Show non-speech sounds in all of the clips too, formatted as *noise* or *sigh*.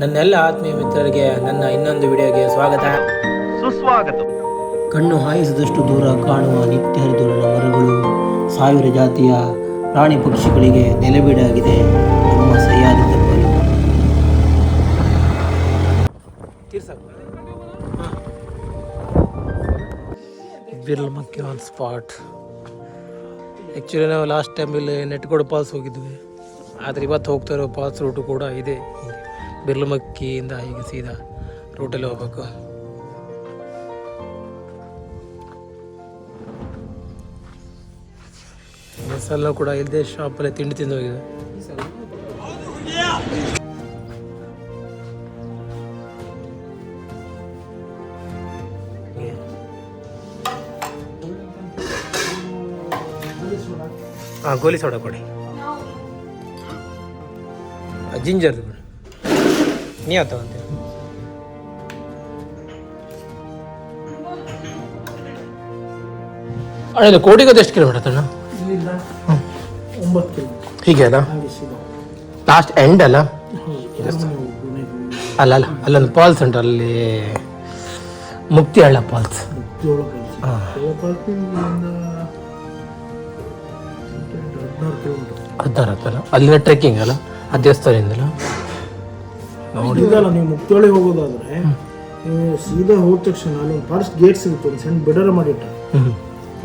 ನನ್ನೆಲ್ಲ ಆತ್ಮೀಯ ಮಿತ್ರರಿಗೆ ನನ್ನ ಇನ್ನೊಂದು ವಿಡಿಯೋಗೆ ಸ್ವಾಗತ. ಸುಸ್ವಾಗತ. ಕಣ್ಣು ಹಾಯಿಸಿದಷ್ಟು ದೂರ ಕಾಣುವ ನಿತ್ಯ ಹರಿದುರನ ಮರಗಳು ಸಾವಿರ ಜಾತಿಯ ಪ್ರಾಣಿ ಪಕ್ಷಿಗಳಿಗೆ ನೆಲೆಬೀಡಾಗಿದೆ. ನಮ್ಮ ಸಹ್ಯಾದಿ ತಪ್ಪಲು. ಬಿರ್ಲಮಕ್ಕೆ ಸ್ಪಾಟ್ ಆ್ಯಕ್ಚುಲಿ ನಾವು ಲಾಸ್ಟ್ ಟೈಮ್ ಇಲ್ಲಿ ನೆಟ್ಗೋಡು ಪಾಲ್ಸ್ ಹೋಗಿದ್ವಿ. ಆದರೆ ಇವತ್ತು ಹೋಗ್ತಾ ಇರೋ ಪಾಲ್ಸ್ ರೂಟು ಕೂಡ ಇದೆ. ಬಿರ್ಲಮಕ್ಕಿಯಿಂದ ಹೀಗೆ ಸೀದಾ ರೂಟಲ್ಲಿ ಹೋಗ್ಬೇಕು ಸಲ ಕೂಡ ಇಲ್ಲದೆ ಶಾಪಲ್ಲೇ ತಿಂಡಿ ತಿಂದು ಹೋಗಿದೆ ಹಾಂ ಗೋಲಿ ಸೋಡಾ ಕೊಡಿ ಜಿಂಜರ್ದು ಕೊಡಿ ನೀ ಯಾವ ತಗೊಂತೀಯ ಅಣ್ಣ ಕೋಟಿಗೆ ಎಷ್ಟು ಕಿಲೋಮೀಟರ್ ಅಣ್ಣ ಒಂಬತ್ತು ಹೀಗೆ ಅಲ್ಲ? ಲಾಸ್ಟ್ ಎಂಡ್ ಅಲ್ಲ ಅಲ್ಲ ಅಲ್ಲ ಅಲ್ಲೊಂದು ಫಾಲ್ಸ್ ಉಂಟು ಅಲ್ಲಿ ಮುಕ್ತಿಹಳ್ಳ ಫಾಲ್ಸ್ ಹದಿನಾರು ಹತ್ತಲ್ಲ? ಅಲ್ಲಿನ ಟ್ರೆಕ್ಕಿಂಗ್ ಅಲ್ಲ? ಆ ದೇವಸ್ಥಾನದಿಂದಲ್ಲ ನೋಡಿ ಇದಲ್ಲ ನೀವು ಮುಕ್ತೋಳಿ ಹೋಗೋದಾದ್ರೆ ನೀವು ಸೀದಾ ಹೋದ ತಕ್ಷಣ ಅಲ್ಲಿ ಒಂದು ಫಾರೆಸ್ಟ್ ಗೇಟ್ ಸಿಗುತ್ತೆ ಒಂದು ಸಣ್ಣ ಬಿಡರ ಮಾಡಿಟ್ಟ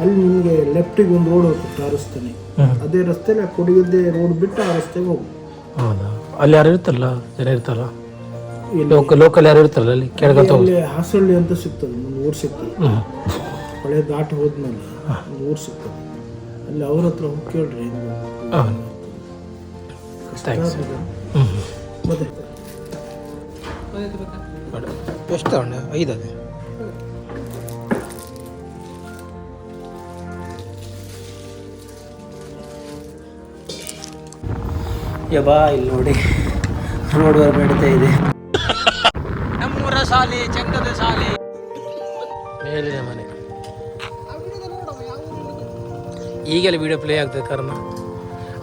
ಅಲ್ಲಿ ನಿಮಗೆ ಲೆಫ್ಟಿಗೆ ಒಂದು ರೋಡ್ ಹೋಗುತ್ತೆ ಆ ರಸ್ತೆನೆ. ಅದೇ ರಸ್ತೆಲಿ ಆ ಕೊಡಗಿದ್ದೆ ರೋಡ್ ಬಿಟ್ಟು ಆ ರಸ್ತೆಗೆ ಹೋಗು. ಹೌದಾ? ಅಲ್ಲಿ ಯಾರು ಇರ್ತಾರಲ್ಲ? ಜನ ಇರ್ತಾರಲ್ಲ ಲೋಕಲ್ ಲೋಕಲ್ ಯಾರು ಇರ್ತಾರಲ್ಲ ಅಲ್ಲಿ? ಕೆಳಗಂತ ಅಲ್ಲಿ ಹಾಸಳ್ಳಿ ಅಂತ ಸಿಗ್ತದೆ ಒಂದು ಊರು ಸಿಗ್ತದೆ. ಹೊಳೆ ದಾಟ ಹೋದ್ಮೇಲೆ ಒಂದು ಊರು ಸಿಗ್ತದೆ. ಅಲ್ಲಿ ಅವ್ರ ಹತ್ರ ಹೋಗಿ ಕೇಳ್ರಿ. ಮತ್ತೆ ಎಷ್ಟು ತಗೊಂಡೆ ಐದು ಅದೇ ಯಬಾ ಇಲ್ಲಿ ನೋಡಿ. ರೋಡ್ ವರ್ಕ್ ನಡೀತಾ ಇದೆ. ನಮ್ಮೂರ ಸಾಲಿ ಚಂದದ ಸಾಲಿ ಮೇಲಿದೆ ಮನೆ. ಈಗೆಲ್ಲ ವಿಡಿಯೋ ಪ್ಲೇ ಆಗ್ತದೆ ಕರ್ಮ.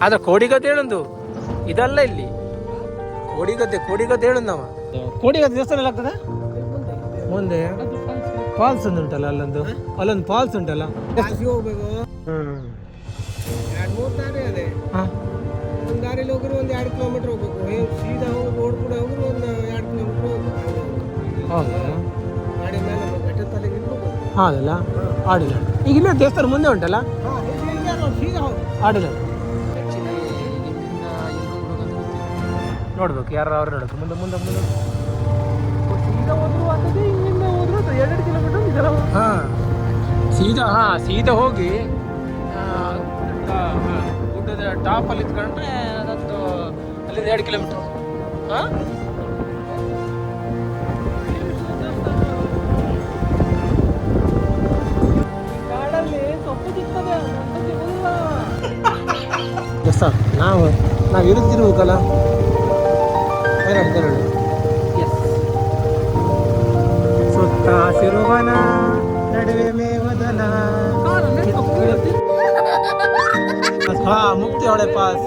ಆದ್ರೆ ಕೋಡಿಗದ್ದು ಹೇಳೊಂದು? ಇದಲ್ಲ ಇಲ್ಲಿ. ಕೋಡಿಗದ್ದೆ ಕೋಡಿಗದ್ದು ಹೇಳೊಂದು ನಾವು ಕೋಡಿಗದ್ದೆ ದೇವಸ್ಥಾನ ಎಲ್ಲ ಆಗ್ತದೆ? ಮುಂದೆ ಫಾಲ್ಸ್ ಒಂದು ಉಂಟಲ್ಲ ಅಲ್ಲೊಂದು? ಅಲ್ಲೊಂದು ಫಾಲ್ಸ್ ಉಂಟಲ್ಲ? ಹೋಗ್ಬೇಕು. ಹ್ಮ್ ಎರಡು ಮೂರು ದಾರಿ ಅದೇ. ಹಾಂ. ಒಂದು ದಾರಿಲಿ ಹೋಗ್ರು ಒಂದು ಎರಡು ಕಿಲೋಮೀಟರ್ ಹೋಗ್ಬೇಕು. ಏನ್ ಸೀದಾ ಹೋಗಿ ರೋಡ್ ಕೂಡ ಹೋಗಿರೋ ಒಂದು ಎರಡು ಕಿಲೋಮೀಟರ್ ಹೋಗ್ಬೇಕು. ಹೌದಾ? ಗಾಡಿ ಮೇಲೆ ತಲೆಗೆ ಹೌದಲ್ಲ? ಆಡಿಲ್ಲ. ಈಗ ಇಲ್ಲ ದೇವಸ್ಥಾನ ಮುಂದೆ ಉಂಟಲ್ಲ? ಸೀದಾ ಹೋಗಿ. ಆಡಿಲ್ಲ. ನೋಡ್ಬೇಕು ಯಾರು ಅವ್ರು ನೋಡಕ್ಕೆ ಮುಂದೆ ಮುಂದೆ ಮುಂದೆ. ಸೀದಾ ಹೋದ್ರು ಆಗ್ತದೆ ಇಲ್ಲಿಂದ ಹೋದ್ರು ಕಿಲೋಮೀಟರ್ ಇದೆಲ್ಲ ಹಾಂ. ಸೀದಾ ಹಾಂ ಸೀದಾ ಹೋಗಿ ಗುಡ್ಡದ ಟಾಪಲ್ಲಿ ಇದ್ಕೊಂಡ್ರೆ ಅದೊಂದು ಅಲ್ಲಿಂದ ಎರಡು ಕಿಲೋಮೀಟರ್ ಹಾಂ? ದೋಸ್ತ ನಾವು ನಾವು ಇರುತ್ತಿರ್ಬೇಕಲ್ಲ ಎರಡು ಎರಡು. ಎಸ್ ಸುತ್ತ ಹಸಿರುವನ ನಡುವೆ ಮೇವದನ. ಹಾ ಮುಕ್ತಿ ಅವಳೆ ಪಾಸ್.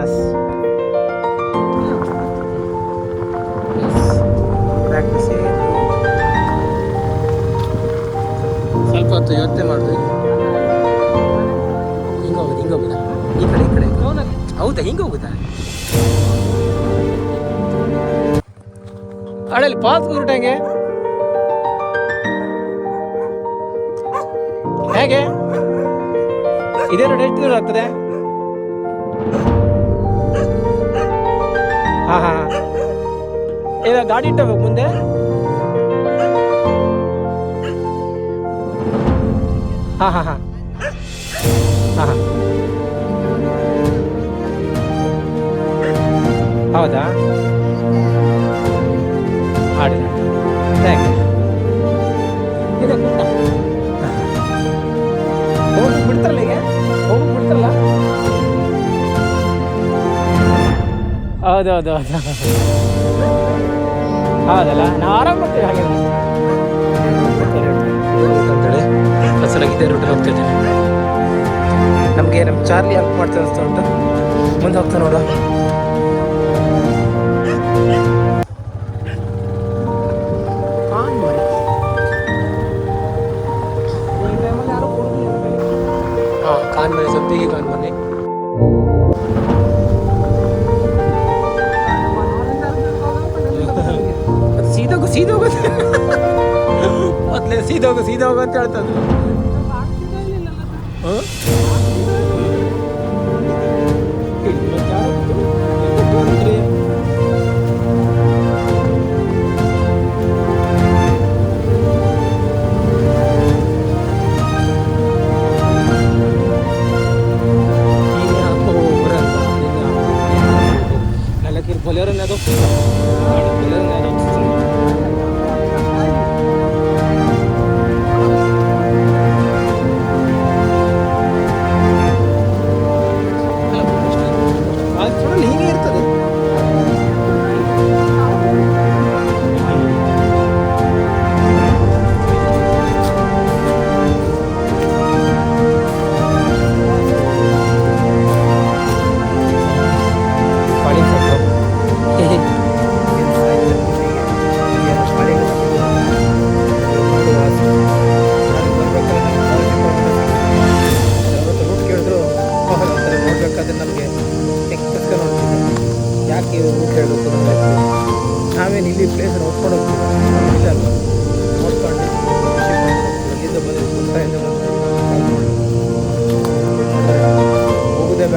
ಎಸ್ ಪ್ರಾಕ್ಟೀಸ್ ಸ್ವಲ್ಪ ಹೊತ್ತು ಯೋಚನೆ ಮಾಡಿದೆ. ಹಿಂಗೆ ಹೋಗುದು ಹಿಂಗೆ ಹೋಗುದಾ? ಈ ಕಡೆ ಈ ಕಡೆ. ಹೌದಾ ಹಿಂಗೆ ಹೋಗುದಾ? ಅಡಲ್ಲಿ ಪಾಸ್ ಹೊರಟಂಗೆ ಹೇಗೆ? ಇದೇ ನೋಡಿ ಎಷ್ಟು ದೂರ ಆಗ್ತದೆ? ಹಾ ಹಾ ಈಗ ಗಾಡಿ ಇಟ್ಟಬೇಕು ಮುಂದೆ. ಹಾ ಹಾ ಹಾ. ಹಾ ಹಾ. ಹೌದಾ? ಹೌದೌದು ಹೌದು ಹೌದಲ್ಲ ನಾವು ಆರಾಮ್ ಬರ್ತೀವಿ ಹಾಗೆ. ಅಂತೇಳಿ ಅಸಲಾಗಿ ಇದೇ ರೂಟಲ್ಲಿ ಹೋಗ್ತಿದ್ದೆ ನಮಗೆ ನಮ್ಮ ಚಾರ್ಲಿ ಹೆಲ್ಪ್ ಮಾಡ್ತೇವೆ ಅನಿಸ್ತಾ ಉಂಟು. ಮುಂದೆ ಹೋಗ್ತಾ ನೋಡು ಕಾನ್ಮನೆ ಸದ್ದಿಗೆ ಕಾನ್ಮನೆ ಸೀದಾ ಹೋಗು ಸೀದಾ ಹೋಗು ಅಂತ ಹೇಳ್ತದೆ ಹ?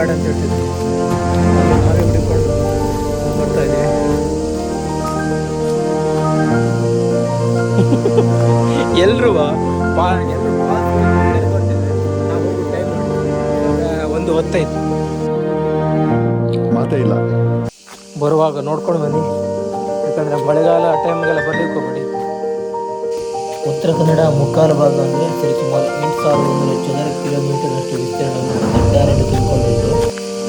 ಬೇಡ ಅಂತ ಹೇಳ್ತಿದ್ರು. ಬರ್ತಾ ಇದ್ದೀವಿ *laughs* ಎಲ್ರು ಬಾ ಎಲ್ಲರೂ ಒಂದು ಹೊತ್ತಾಯ್ತು. ಮಾತೇ ಇಲ್ಲ. ಬರುವಾಗ ನೋಡ್ಕೊಂಡು ಬನ್ನಿ. ಯಾಕಂದರೆ ಮಳೆಗಾಲ ಟೈಮ್ಗೆಲ್ಲ ಬರ್ಲಿಕ್ಕೆ ಹೋಗ್ಬೇಡಿ. ಉತ್ತರ ಕನ್ನಡ ಮುಕ್ಕಾಲು ಭಾಗ ಅಂದರೆ ಸರಿಸುಮಾರು ಎಂಟು ಸಾವಿರದ ಒಂದೂರ ಚದರ ಕಿಲೋಮೀಟರ್ನಷ್ಟು ವಿಸ್ತೀರ್ಣವನ್ನು ದಟ್ಟಾರಣ್ಯ ತುಂಬಿಕೊಂಡಿದ್ದು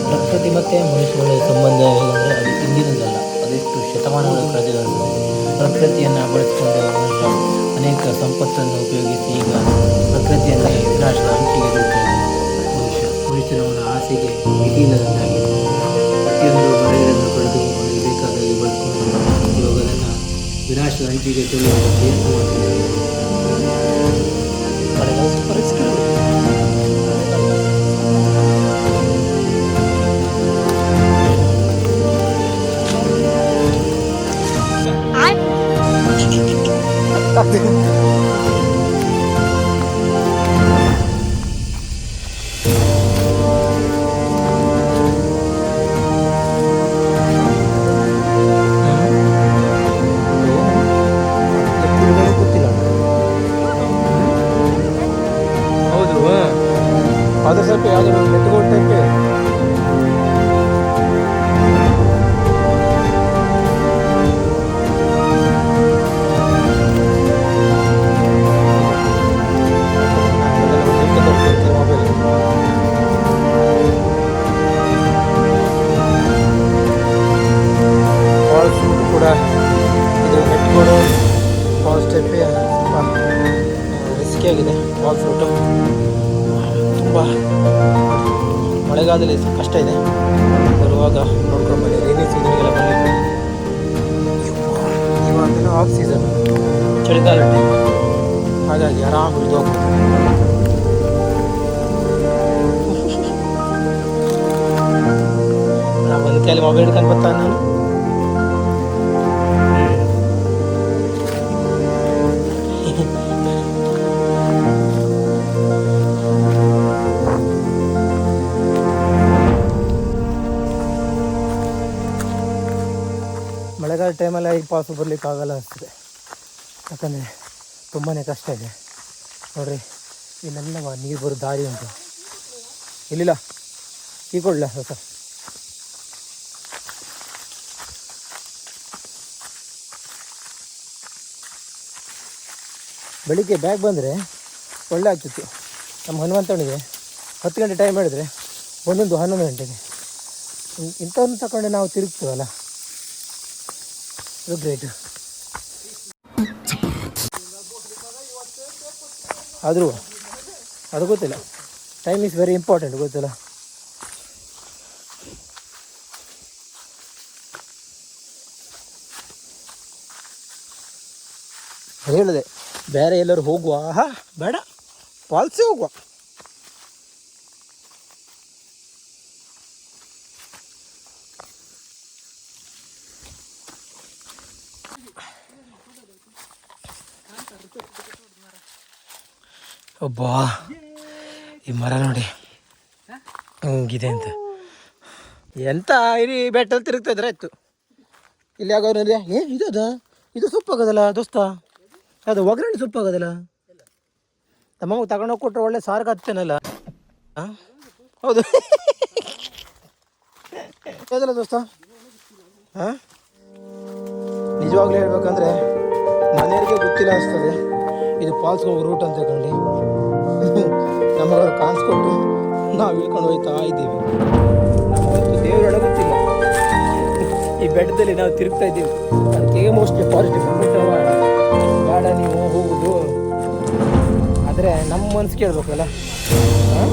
ಪ್ರಕೃತಿ ಮತ್ತು ಮನುಷ್ಯರ ಸಂಬಂಧ ಹೇಗೆಂದರೆ ಅದು ಇಂದಿನದಲ್ಲ, ಅದೆಷ್ಟು ಶತಮಾನಗಳ ಕಳೆದಿರುತ್ತದೆ ಪ್ರಕೃತಿಯನ್ನು ಬಳಸಿಕೊಂಡು ಮನುಷ್ಯ ಅನೇಕ ಸಂಪತ್ತನ್ನು ಉಪಯೋಗಿಸಿ ಈಗ ಪ್ರಕೃತಿಯನ್ನು ವಿನಾಶದ ಬಿಡುತ್ತೆ ಮನುಷ್ಯ ಮನುಷ್ಯನವನ ಆಸೆಗೆ ಮಿತಿ ಇಲ್ಲದಂತಾಗಿದೆ ಪ್ರತಿಯೊಂದು ಮಳೆಗಳನ್ನು ವಿನಾಶದ ಅಂಚಿಗೆ ತಳ್ಳುವ ಪ್ರಯತ್ನ ಮಾಡ್ತಿದ್ದಾರೆ ಮಳೆಗಾಲ ಫಾಲ್ಸ್ ಕೂಡ ಇದು ನೆಟ್ಗೋಡು ಫಾಲ್ಸ್ ಟೈಪೇ ಸ್ವಲ್ಪ ರಿಸ್ಕಿ ಆಗಿದೆ. ಫಾಲ್ಸ್ ರೂಟು ತುಂಬ ಮಳೆಗಾಲದಲ್ಲಿ ಕಷ್ಟ ಇದೆ. ಬರುವಾಗ ನೋಡ್ಕೊಂಡು ಬನ್ನಿ. ರೈನಿ ಸೀಸನ್ಗೆಲ್ಲ ಬರಲಿಕ್ಕೆ ಇವಾಗ ಆಫ್ ಸೀಸನ್ ಚಳಿಗಾಲ ಟೈಮ್ ಹಾಗಾಗಿ ಆರಾಮ್ ಹಿಡಿದು ಹೋಗ್ಬೋದು *laughs* ಮೊಬೈಲ್ ಹಿಡ್ಕೊಂಡು ಬರ್ತಾನೆ ನಾನು. ಟೈಮಲ್ಲಿ ಈಗ ಪಾಸು ಬರ್ಲಿಕ್ಕೆ ಆಗಲ್ಲ ಅನಿಸ್ತದೆ. ಯಾಕಂದರೆ ತುಂಬಾ ಕಷ್ಟ ಇದೆ. ನೋಡ್ರಿ, ಇಲ್ಲೆಲ್ಲ ನೀರು ಬರೋ ದಾರಿ ಉಂಟು. ಇಲ್ಲಿಲ್ಲ. ಈ ಕೊಡಲ ಸರ್ ಬೆಳಿಗ್ಗೆ ಬ್ಯಾಗ್ ಬಂದರೆ ಒಳ್ಳೆ ಆಗ್ತಿತ್ತು. ನಮ್ಮ ಹನುಮಂತನಿಗೆ ಹತ್ತು ಗಂಟೆ ಟೈಮ್ ಹೇಳಿದ್ರೆ ಒಂದೊಂದು ಹನ್ನೊಂದು ಗಂಟೆಗೆ. ಇಂಥವ್ರನ್ನ ತಗೊಂಡೆ ನಾವು ತಿರುಗ್ತೀವಲ್ಲ? ಗ್ರೇಟ್ ಆದರೂ, ಅದು ಗೊತ್ತಿಲ್ಲ. ಟೈಮ್ ಈಸ್ ವೆರಿ ಇಂಪಾರ್ಟೆಂಟ್ ಗೊತ್ತಿಲ್ಲ? ಹೇಳಿದೆ, ಬೇರೆ ಎಲ್ಲರೂ ಹೋಗುವ ಹಾ ಬೇಡ, ಪಾಲ್ಸಿ ಹೋಗುವ. ಒಬ್ಬಾ. ಈ ಮರ ನೋಡಿ. ಹಂಗಿದೆ ಅಂತ. ಎಂತ ಇರಿ ಬೆಟ್ಟಲ್ಲಿ ತಿರುಗ್ತಾ ಇದ್ರೆ ಆಯ್ತು. ಇಲ್ಲಿ ಆಗೋರು ಏ ಇದದ ಇದು ಸೊಪ್ಪಾಗೋದಲ್ಲ, ದೋಸ್ತ? ಅದು ಒಗ್ಗರಣೆ ಸೊಪ್ಪಾಗೋದಲ್ಲ? ತಮ್ಮ ತಗೊಂಡೋಗಿ ಕೊಟ್ಟರೆ ಒಳ್ಳೆ ಸಾರ್ಗ ಹತ್ತೇನಲ್ಲ ಹಾಂ ಹೌದು. ಹೌದಲ್ಲ ದೋಸ್ತ? ಹಾಂ ನಿಜವಾಗ್ಲೂ ಹೇಳ್ಬೇಕಂದ್ರೆ ಮನೆಯವರಿಗೆ ಗೊತ್ತಿಲ್ಲ ಅನಿಸ್ತದೆ. ಇದು ಫಾಲ್ಸ್ಗೆ ಹೋಗೋ ರೂಟ್ ಅಂತ ಕಂಡು *laughs* ನಮಗೆ ಕಾಣಿಸ್ಕೊಟ್ಟು ನಾವು ಇಳ್ಕೊಂಡು ಹೋಗ್ತಾ ಇದ್ದೀವಿ. ದೇವರೊಳಗೆ ಗೊತ್ತಿಲ್ಲ ಈ ಬೆಟ್ಟದಲ್ಲಿ ನಾವು ತಿರುಗ್ತಾ ಇದ್ದೀವಿ. ಅದಕ್ಕೆ ಮೋಸ್ಟ್ಲಿ ಪಾಸಿಟಿವ್ ಡಿಪಾರ್ಟ್ಮೆಂಟ್ ಬೇಡ, ನೀವು ಹೋಗುದು. ಆದರೆ ನಮ್ಮ ಮನ್ಸು ಕೇಳಬೇಕಲ್ಲ? ಹಾಂ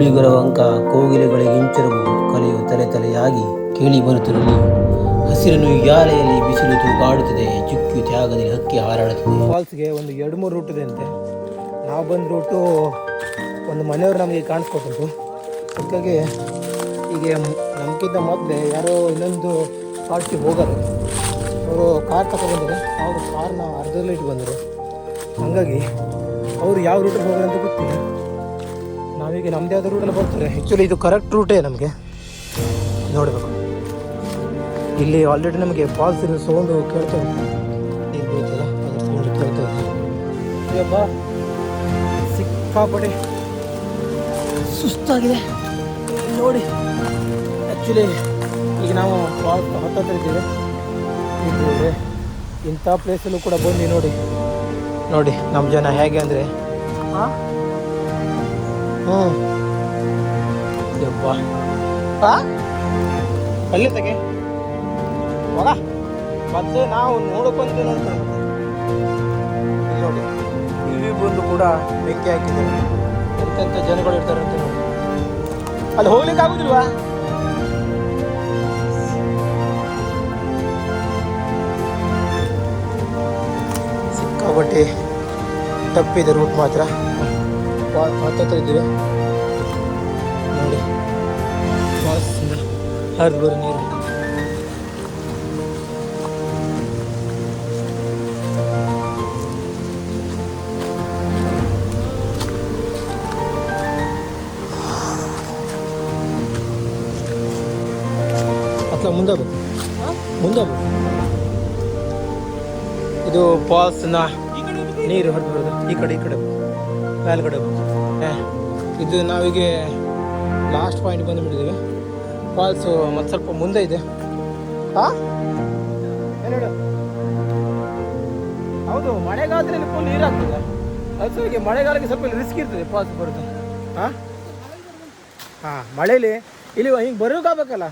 ಅಲ್ಲಿ ಅಂಕ ಕೋಗಿಲೆಗಳಿಗೆ ಇಂಚರವು ಕಲೆಯು ತಲೆ ತಲೆಯಾಗಿ ಕೇಳಿ ಬರುತ್ತಿರಲಿ ಹಸಿರನು ಯಾಲೆಯಲ್ಲಿ ಬಿಸಿಲು ತೂಗಾಡುತ್ತಿದೆ ಚುಕ್ಕಿ ತ್ಯಾಗದಲ್ಲಿ ಹಕ್ಕಿ ಹಾರಾಡುತ್ತಿದೆ. ಫಾಲ್ಸ್ಗೆ ಒಂದು ಎರಡು ಮೂರು ರೂಟ್ ಇದೆ ಅಂತೆ. ನಾವು ಬಂದ ರೂಟು ಒಂದು ಮನೆಯವರು ನಮಗೆ ಕಾಣಿಸ್ಕೊಟ್ಟು ಅದಕ್ಕಾಗಿ ಈಗ ನಮಗಿಂತ ಮೊದಲೇ ಯಾರೋ ಇನ್ನೊಂದು ಫಾಲ್ಸ್ಗೆ ಹೋಗೋರು. ಅವರು ಕಾರ್ ತಗೊಂಡ್ಬಂದರು. ಅವರು ಕಾರ್ನ ಅರ್ಧದಲ್ಲಿ ಬಂದರು. ಹಾಗಾಗಿ ಅವರು ಯಾವ ರೂಟಿಗೆ ಹೋಗೋದಂತ ಅಂತ ಗೊತ್ತಿಲ್ಲ. ನಾವೀಗ ನಮ್ಮದೇ ಆದ ರೂಟಲ್ಲಿ ಬರ್ತಾರೆ ಆ್ಯಕ್ಚುಲಿ ಇದು ಕರೆಕ್ಟ್ ರೂಟೇ ನಮಗೆ. ನೋಡಬೇಕು. ಇಲ್ಲಿ ಆಲ್ರೆಡಿ ನಮಗೆ ಫಾಲ್ಸ್ ಇರೋ ಸೌಂಡು ಕೇಳ್ತಾ ಸೌಂಡ್ ಕೇಳ್ತಾ ಸುಸ್ತಾಗಿದೆ. ನೋಡಿ. ಆ್ಯಕ್ಚುಲಿ ಈಗ ನಾವು ಫಾಲ್ಸ್ ಇದ್ದೇವೆ ಇಂಥ ಪ್ಲೇಸಲ್ಲೂ ಕೂಡ ಬನ್ನಿ ನೋಡಿ. ನೋಡಿ ನಮ್ಮ ಜನ ಹೇಗೆ ಅಂದರೆ ಹ್ಞೂ. ಯಪ್ಪ ಆ? ಅಲ್ಲೇ ತೆಗೆ. ಹೋಗ. ಮತ್ತೆ ನಾವು ನೋಡ್ಕೊಂಡು ಇಲ್ಲಿ ನೋಡಿ. ಇಲ್ಲಿ ಬಂದು ಕೂಡ ಬೆಂಕಿ ಹಾಕಿದ್ದಾರೆ. ಎಂತೆಂಥ ಜನಗಳು ಇರ್ತಾರೆ ಅಂತ ನೋಡಿ. ಅಲ್ಲಿ ಹೋಗ್ಲಿಕ್ಕೆ ಆಗುದಿಲ್ವಾ? ಸಿಕ್ಕಾಪಟ್ಟೆ ತಪ್ಪಿದೆ ರೂಟ್ ಮಾತ್ರ. ಹತ್ತತ್ರ ಇದ್ದೀವಿ. ನೋಡಿ. ಹರಿದು ಬರೋ ನೀರು. ಅತ್ಲ ಮುಂದೆ ಇದು ಫಾಲ್ಸ್ನ ನೀರು ಹರಿದು ಬರೋದು. ಈ ಕಡೆ ಈ ಕಡೆ ಮೇಲ್ಗಡೆ ಇದು ನಾವೀಗ ಲಾಸ್ಟ್ ಪಾಯಿಂಟ್ ಬಂದುಬಿಟ್ಟಿದ್ದೀವಿ ಫಾಲ್ಸು ಮತ್ತು ಸ್ವಲ್ಪ ಮುಂದೆ ಇದೆ. ಹಾಂ ಹೌದು, ಮಳೆಗಾಲದಲ್ಲಿ ಫುಲ್ ನೀರಾಗ್ತದೆ ಸರಿಗೆ ಮಳೆಗಾಲಕ್ಕೆ ಸ್ವಲ್ಪ ರಿಸ್ಕ್ ಇರ್ತದೆ ಫಾಲ್ಸ್ ಬರುತ್ತೆ ಹಾಂ ಹಾಂ, ಮಳೇಲಿ ಇಲ್ಲಿ ಹಿಂಗೆ ಬರೋಕ್ಕಾಗಬೇಕಲ್ಲ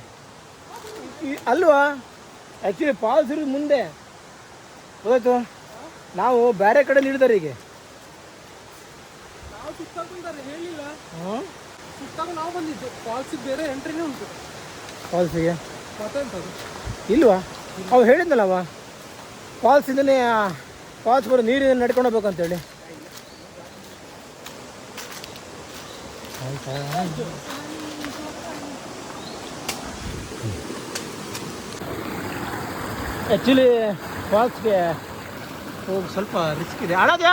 ಅಲ್ವಾ? ಆ್ಯಕ್ಚುಲಿ ಫಾಲ್ಸ್ ಇರೋದು ಮುಂದೆ. ಗೊತ್ತಾಯ್ತು? ನಾವು ಬೇರೆ ಕಡೆ ನೀಡಿದ್ದಾರೆ ಈಗ ನಾವು ಸುತ್ತಾಕೊಂಡಾರೆ ಹೇಳಿಲ್ಲ. ಹಾಂ? ಸುತ್ತಾಗ ನಾವು ಬಂದಿದ್ದು. ಫಾಲ್ಸಿಗೆ ಬೇರೆ ಎಂಟ್ರಿನೇ ಉಂಟು. ಫಾಲ್ಸಿಗೆ ಮತ್ತೆಂತದು ಇಲ್ವಾ? ಅವು ಹೇಳಿದ್ನಲ್ಲವ ಅವ ಫಾಲ್ಸಿಂದನೇ ಫಾಲ್ಸ್ ಬರೋ ನೀರಿನ ನಡ್ಕೊಂಡು ಹೋಗ್ಬೇಕಂತೇಳಿ ಆ್ಯಕ್ಚುಲಿ ಫಾಲ್ಸ್ಗೆ ಹೋಗಿ ಸ್ವಲ್ಪ ರಿಸ್ಕ್ ಇದೆ. ಹಳದ್ಯಾ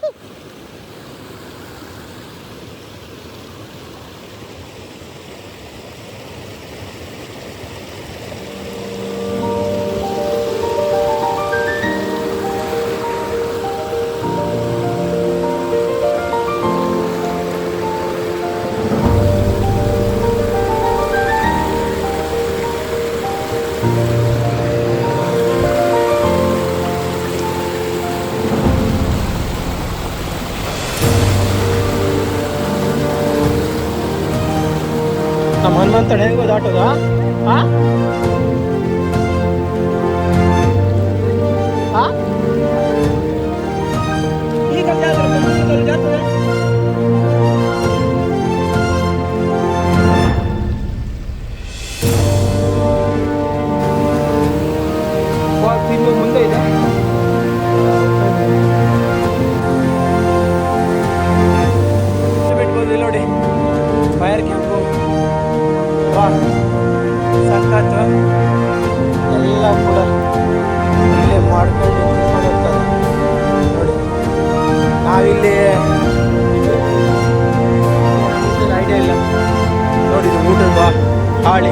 ಹಾಳಿ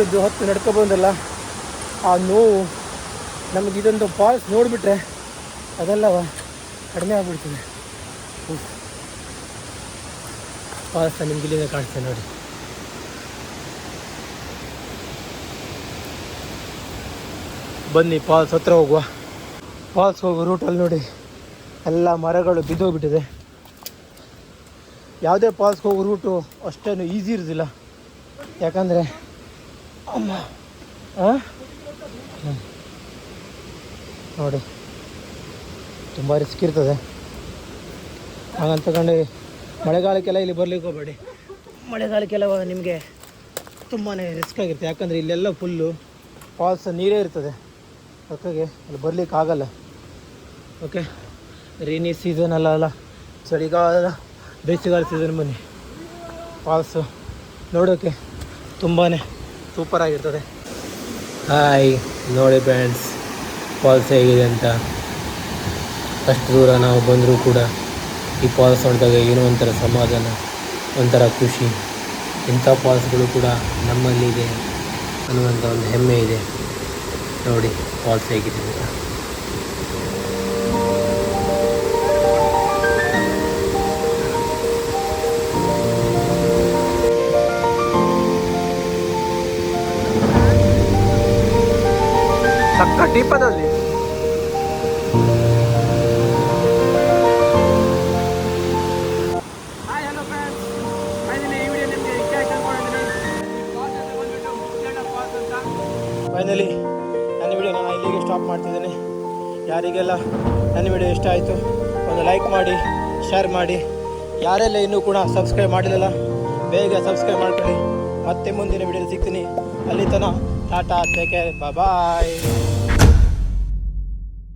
ನಾವು ಹತ್ತು ದು- ಹೊತ್ತು ನಡ್ಕೊ ಬಂದಲ್ಲ, ಆ ನೋವು ನಮಗೆ ಇದೊಂದು ಫಾಲ್ಸ್ ನೋಡಿಬಿಟ್ರೆ ಅದೆಲ್ಲ ಕಡಿಮೆ ಆಗಿಬಿಡ್ತದೆ. ಫಾಲ್ಸ್ ನಿಮ್ಗೆ ಇಲ್ಲಿಂದ ಕಾಣಿಸ್ತೇನೆ ನೋಡಿ. ಬನ್ನಿ ಫಾಲ್ಸ್ ಹತ್ರ ಹೋಗುವ. ಫಾಲ್ಸ್ ಹೋಗೋ ರೂಟಲ್ಲಿ ನೋಡಿ. ಎಲ್ಲ ಮರಗಳು ಬಿದ್ದೋಗ್ಬಿಟ್ಟಿದೆ. ಯಾವುದೇ ಫಾಲ್ಸ್ಗೆ ಹೋಗೋ ರೂಟು ಅಷ್ಟೇನು ಈಸಿ ಇರೋದಿಲ್ಲ. ಯಾಕಂದರೆ ಅಮ್ಮ? ನೋಡಿ. ತುಂಬ ರಿಸ್ಕ್ ಇರ್ತದೆ. ಹಾಗಂತ ತಗೊಂಡು ಮಳೆಗಾಲಕ್ಕೆಲ್ಲ ಇಲ್ಲಿ ಬರ್ಲಿಕ್ಕೆ ಹೋಗಬೇಡಿ. ಮಳೆಗಾಲಕ್ಕೆಲ್ಲ ನಿಮಗೆ ತುಂಬಾ ರಿಸ್ಕ್ ಆಗಿರುತ್ತೆ. ಯಾಕಂದರೆ ಇಲ್ಲೆಲ್ಲ ಫುಲ್ಲು ಫಾಲ್ಸ್ ನೀರೇ ಇರ್ತದೆ. ಅದಕ್ಕಾಗಿ ಅಲ್ಲಿ ಬರ್ಲಿಕ್ಕೆ ಆಗಲ್ಲ. ಓಕೆ ರೈನಿ ಸೀಸನ್ ಅಲ್ಲ ಅಲ್ಲ. ಚಳಿಗಾಲ ಬೇಸಿಗೆಗಾಲ ಸೀಸನ್ ಬನ್ನಿ. ಫಾಲ್ಸು ನೋಡೋಕ್ಕೆ ತುಂಬಾ ಸೂಪರ್ ಆಗಿರ್ತದೆ. ಹಾಯ್ ನೋಡಿ ಫ್ರೆಂಡ್ಸ್ ಫಾಲ್ಸ್ ಹೇಗಿದೆ ಅಂತ. ಅಷ್ಟು ದೂರ ನಾವು ಬಂದರೂ ಕೂಡ ಈ ಫಾಲ್ಸ್ ನೋಡಿದಾಗ ಏನೋ ಒಂಥರ ಸಮಾಧಾನ, ಒಂಥರ ಖುಷಿ. ಇಂಥ ಫಾಲ್ಸ್ಗಳು ಕೂಡ ನಮ್ಮಲ್ಲಿದೆ ಅನ್ನುವಂಥ ಒಂದು ಹೆಮ್ಮೆ ಇದೆ. ನೋಡಿ ಫಾಲ್ಸ್ ಹೇಗಿದೆ ಅಂತ. ಫಾಲ್ಸ್ ಅಂತ ಫೈನಲಿ ನನ್ನ ವಿಡಿಯೋ ನಾನು ಇಲ್ಲಿಗೆ ಸ್ಟಾಪ್ ಮಾಡ್ತಿದ್ದೀನಿ. ಯಾರಿಗೆಲ್ಲ ನನ್ನ ವಿಡಿಯೋ ಇಷ್ಟ ಆಯಿತು ಒಂದು ಲೈಕ್ ಮಾಡಿ ಶೇರ್ ಮಾಡಿ. ಯಾರೆಲ್ಲ ಇನ್ನೂ ಕೂಡ ಸಬ್ಸ್ಕ್ರೈಬ್ ಮಾಡಿಲ್ಲ ಬೇಗ ಸಬ್ಸ್ಕ್ರೈಬ್ ಮಾಡ್ಕೊಳ್ಳಿ. ಮತ್ತೆ ಮುಂದಿನ ವಿಡಿಯೋ ಸಿಗ್ತೀನಿ. ಅಲ್ಲಿ ತನಕ Ta ta, take care. Bye bye.